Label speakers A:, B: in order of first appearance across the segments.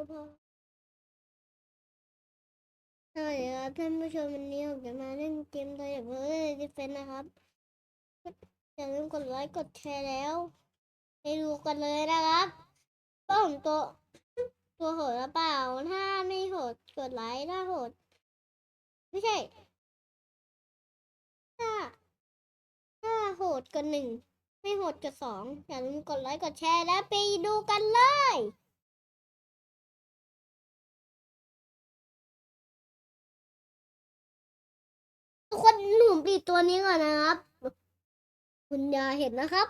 A: ก็พอสวัสดีครับท่านผู้ชมวันนี้ผมจะมาเล่นเกมตัวอย่างเพื่อดิเฟนนะครับอย่าลืมกดไลค์กดแชร์แล้ว ไปดูกันเลยนะครับว่าผมตัวตัวโหดหรือเปล่า ถ้าไม่โหดกดไลค์ถ้าโหด ไม่ใช่ ถ้า ถ้าโหดกดหนึ่งไม่โหดกดสองอย่าลืมกดไลค์กดแชร์แล้วไปดูกันเลย ทุกคนหนุ่มปีตัวนี้ก่อนนะครับ คุณยาเห็นนะครับ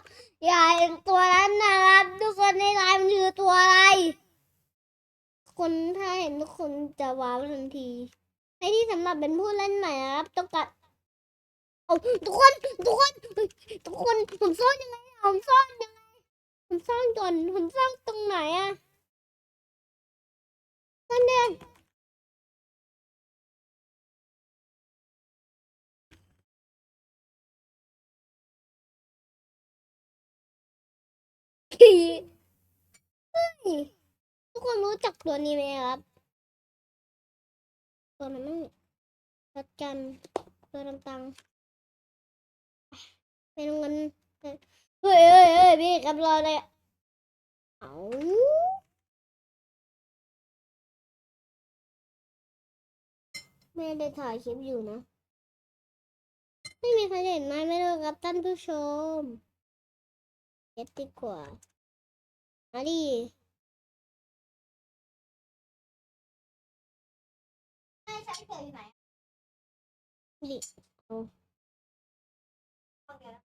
A: ยาเห็นตัวนั้นนะครับ ทุกคนในไลน์มันคือตัวอะไร คนถ้าเห็นทุกคนจะว้าวทันทีให้ที่สำหรับเป็นผู้เล่นใหม่นะครับต้องการเอาทุกคนทุกคนทุกคนผมซ่อนยังไงผมซ่อนยังไงผมซ่อนก่อนผมซ่อนตรงไหนอะซ่อนเด่น เฮ้ยทุกคนรู้จักตัวนี้ไหมครับ ตัวนั้นมันรัดกันตัวดำตังเป็นเงินเฮ้ยเฮ้ยเฮ้ยพี่กับราเลยเอาไม่ได้ถ่ายคลิปอยู่นะ ไม่มีใครเห็นนะไม่รู้ครับท่านผู้ชมเย็ดดีกว่า 哪里？那小可以买。这里。哦。放给了。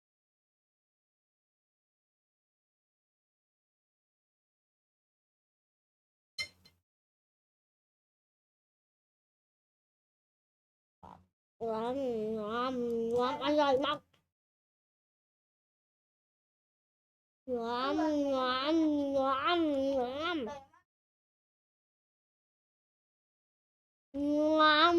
A: 我我我我要。ngon ngon ngon ngon ngon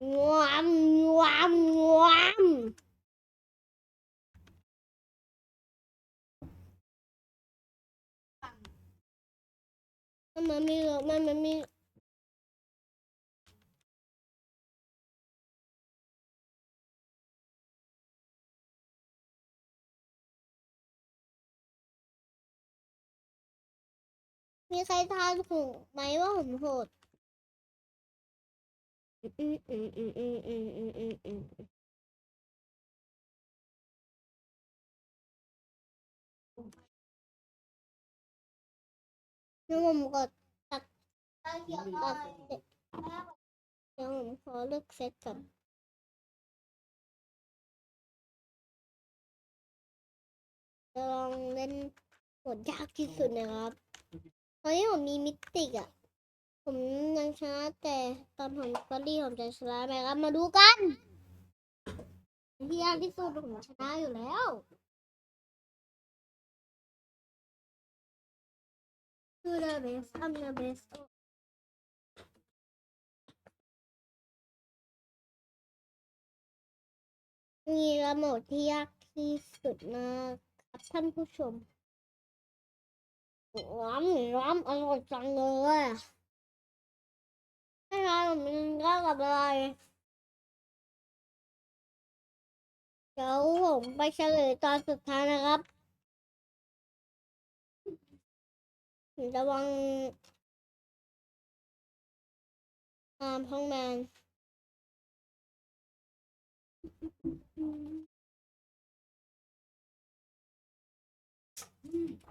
A: ngoạm ngoạm ngoạm Mamma mia, mamma mia. มีใครทานหูไหมว่าผมโหดนี่ผมกดตัดตัดเดี๋ยวผมขอเลือกเซตก่อนจะลองเล่นหมดยากที่สุดนะครับ ตอนนี้ผมมีมิติกอะผมยังชนะแต่ตอนผมสตอรี่ผมจะชนะไหมครับมาดูกันที่ยากที่สุดผมชนะอยู่แล้วคือ the best I'm the best นี่ละโหมดที่ยากที่สุดนะครับท่านผู้ชม ร้อนร้อนอร่อยจังเลยให้ทามันก็กับอะไรเดี๋ยวผมไปเฉลยตอนสุดท้ายนะครับระวังตามห้องแมน嗯
B: ใ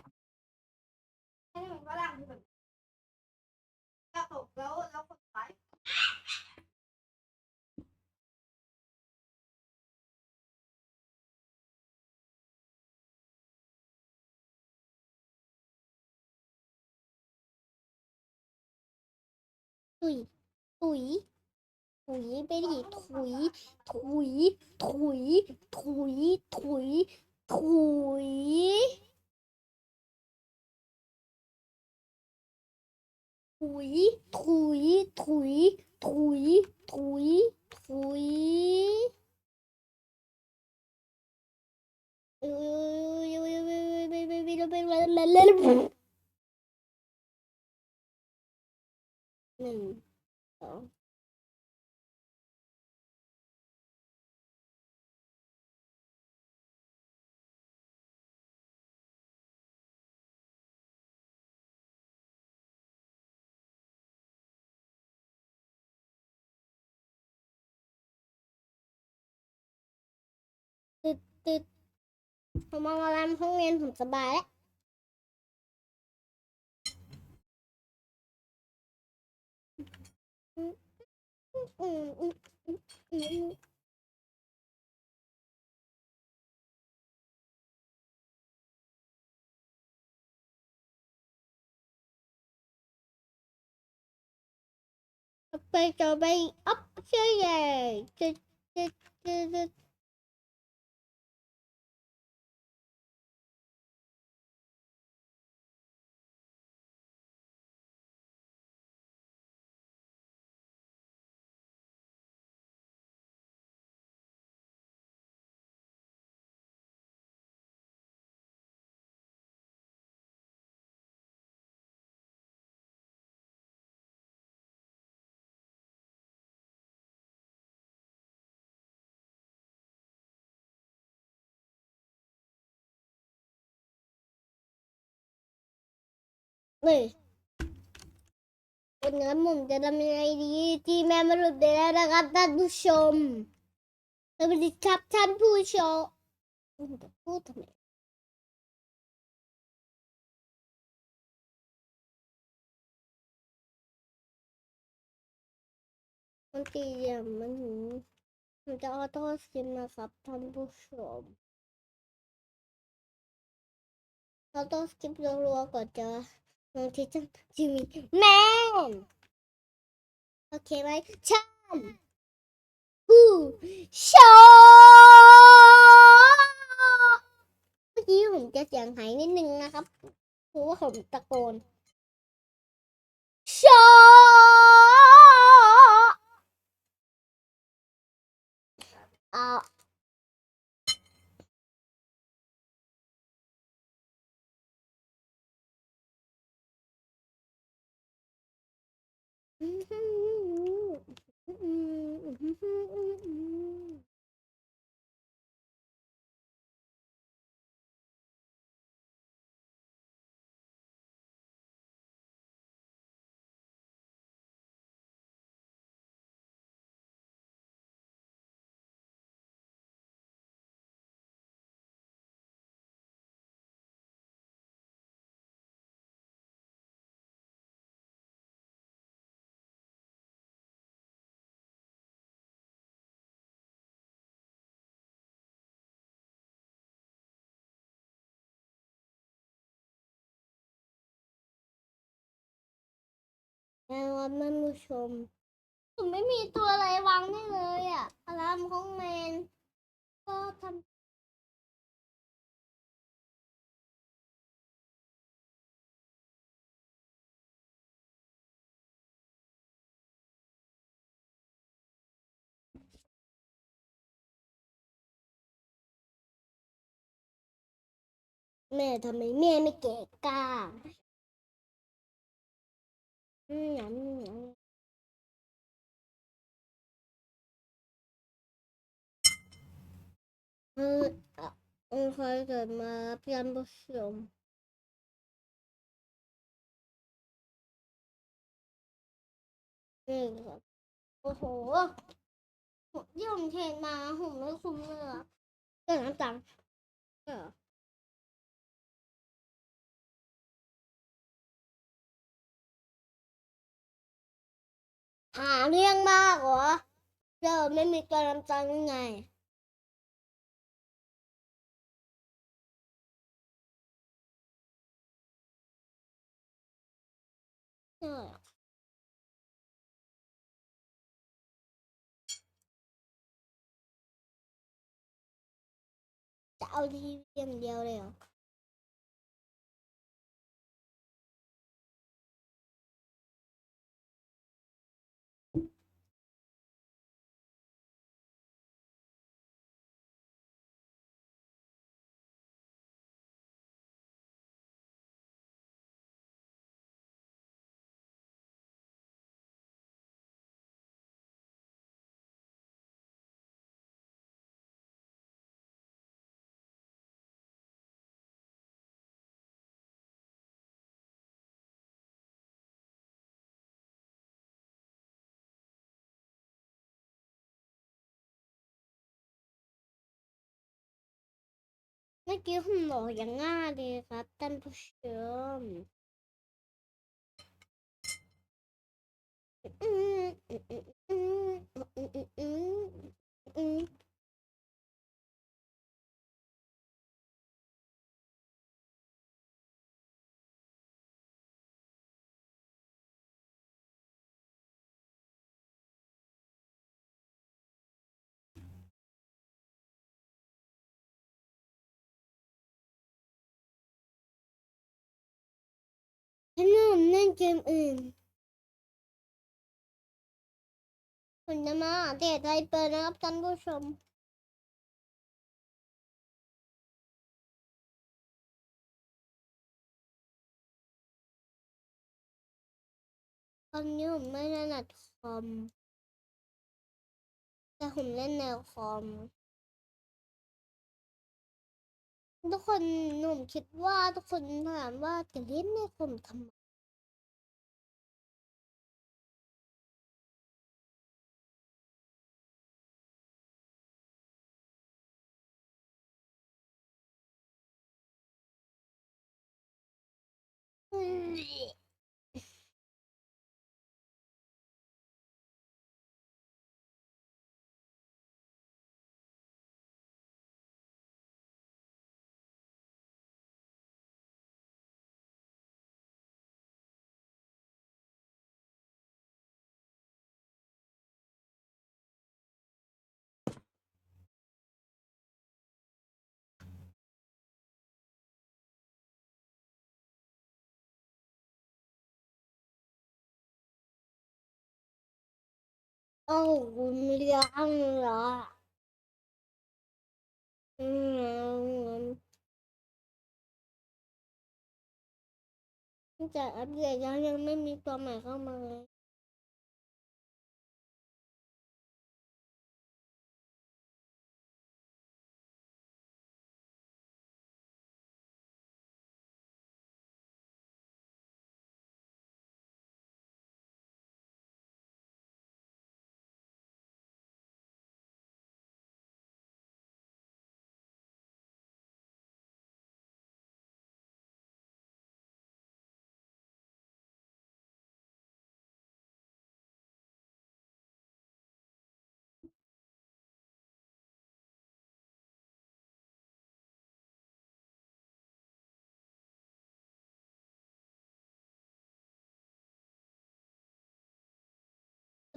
B: trouille,
A: trouille, trouille, bélier, trouille, trouille, trouille, trouille, trouille, trouille. Trouille, trouille, trouille, trouille, ติดผมมองอะไรห้องเรียนผมสบายแล้วอืมอืมอืมอืมอืมไปจะไปอัพเชื่อใหญ่จจจ เลยวันนี้ผมจะทำยังไงดีที่แม่มาหลุดได้แล้วนะครับท่านผู้ชมสวัสดีครับท่านผู้ชมผมจะพูดทำไมมันตีอย่างมันหืมมันจะออโต้สกินนะครับท่านผู้ชมออโต้สกิปรัวๆก่อนจะลง ที่จะจิมมี่แมนโอเคไหมชันผู้ชมเมื่อกี้ผมจะเสียงหายนิดนึงนะครับเพราะว่าผมตะโกนชอเอา แล้วท่านผู้ชม ผมไม่มีตัวอะไรวางได้เลยอะอารามของแมน ก็ทำแม่ทำไมแม่ไม่เกะกล้า อืมหยำหยำเอออะเออใครเกิดมาเพียนผู้ชมนี่ครับโอ้โหที่ผมเทรนมาผมไม่คุ้มเลยอะเรื่องน้ำตังค์เออ หาเรื่องมากเหรอเดี๋ยวไม่มีตัวน้ำตังยังไงใช่อจะเอาทีวีอย่างเดียวเลยเหรอ เมื่อกี้ผมบอกอย่างง่ายดีครับท่านผู้ชมอืมอืมอืมอืมอืมอืม นเกมอื่นผมจะมาเตะไทยเปิดนะครับท่านผู้ชมตอนนี้ผมไม่ถนัดคอม แต่ผมเล่นแนวคอมทุกคนหนุ่มคิดว่าทุกคนถามว่าจะเล่นในคอมทำไม 嗯、 โอ้ผมเลี้ยงเหรออืมแต่อัปเดตยังยังไม่มีตัวใหม่เข้ามาเลย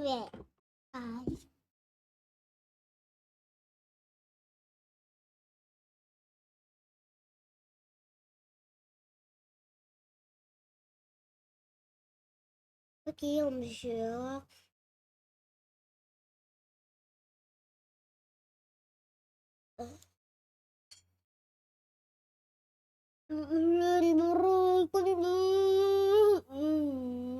A: great eyes. Aqui, um jogo. Mm-hmm.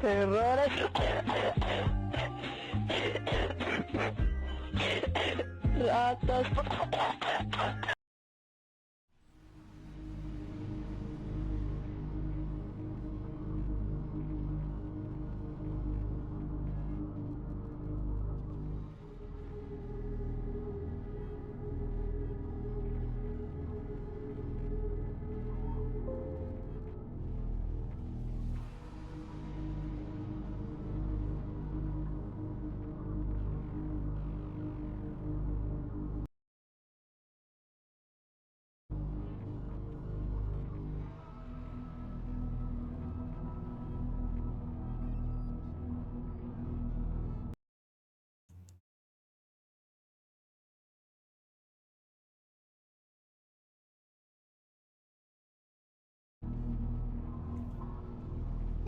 C: Terrores. Ratas.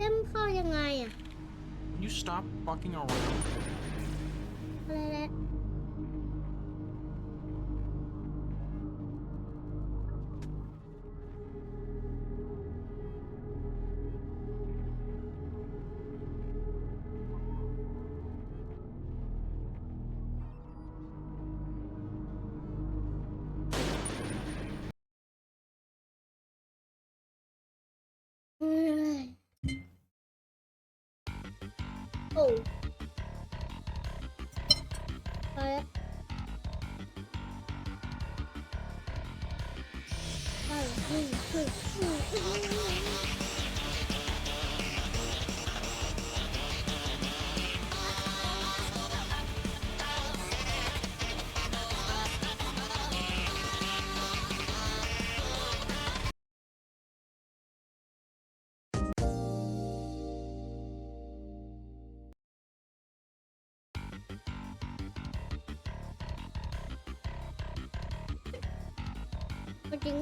A: เต็มเข้ายังไงอ่ะ
D: Can you stop fucking around?
A: อะไรแหละ โอ้ไปแล้ จริง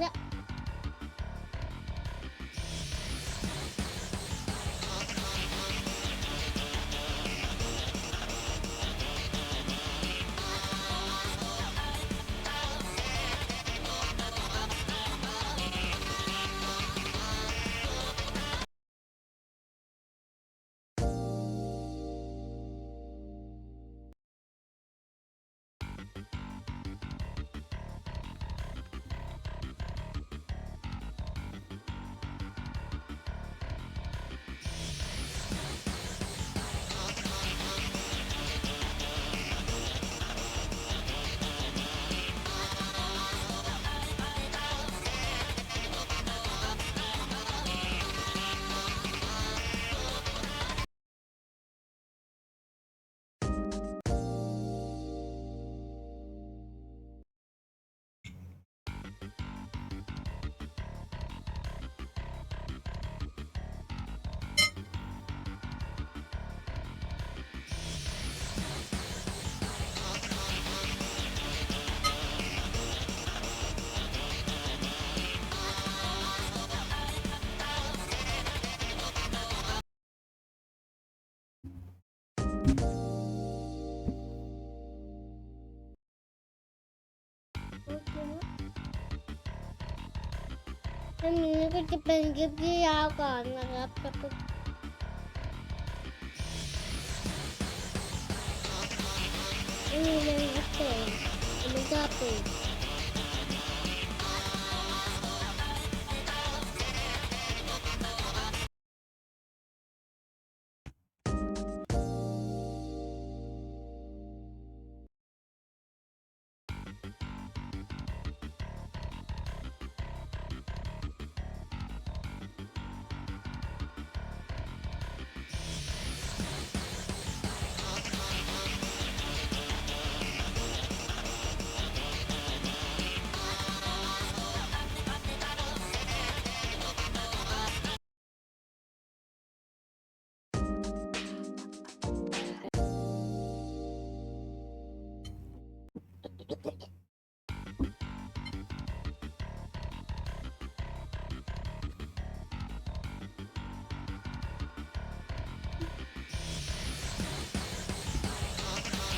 A: เนี่ยคลิปนี้ก็จะเป็นคลิปที่ยาวก่อนนะครับจะเป็นนี้เป็นอัปเตะมันก็เตะ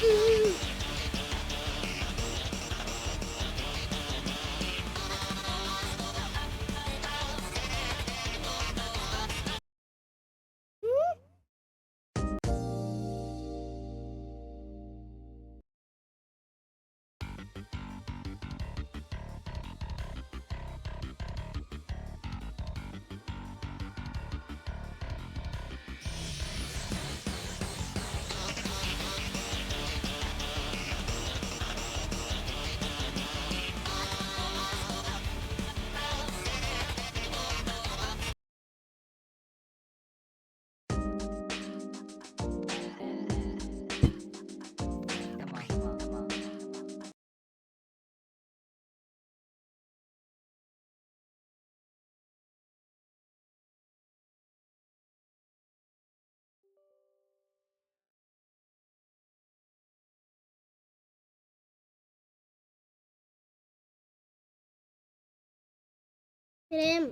A: Hey. เรม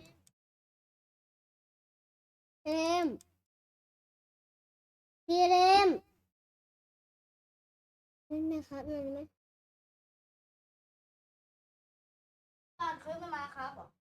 A: เรมพี่เรมนี่นะครับนั่นไหม
B: ตอนขึ้นมาครับ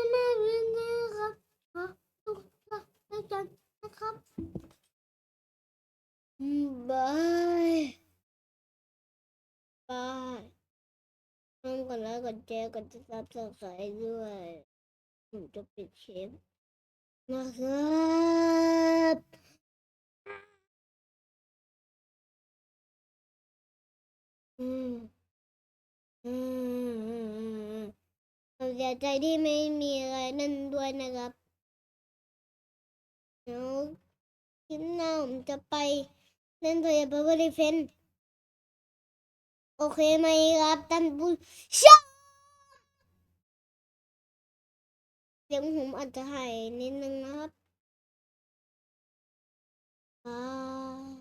A: น่าน่าเรียนนะครับฮะทุกท่านอาจารย์นะครับบายบายทำกันแล้วกันแจกันจะซับสไครต์ด้วยผมจะปิดเชฟนะครับอืมอืมอืมอืม เสียใจที่ไม่มีอะไรนั่นด้วยนะครับเดี๋ยวคลิปหน้าผมจะไปเล่นตัวอย่างเบอร์รี่เฟนโอเคไหมครับท่านผู้ชมเสียงผมอาจจะหายนิดนึงนะครับบา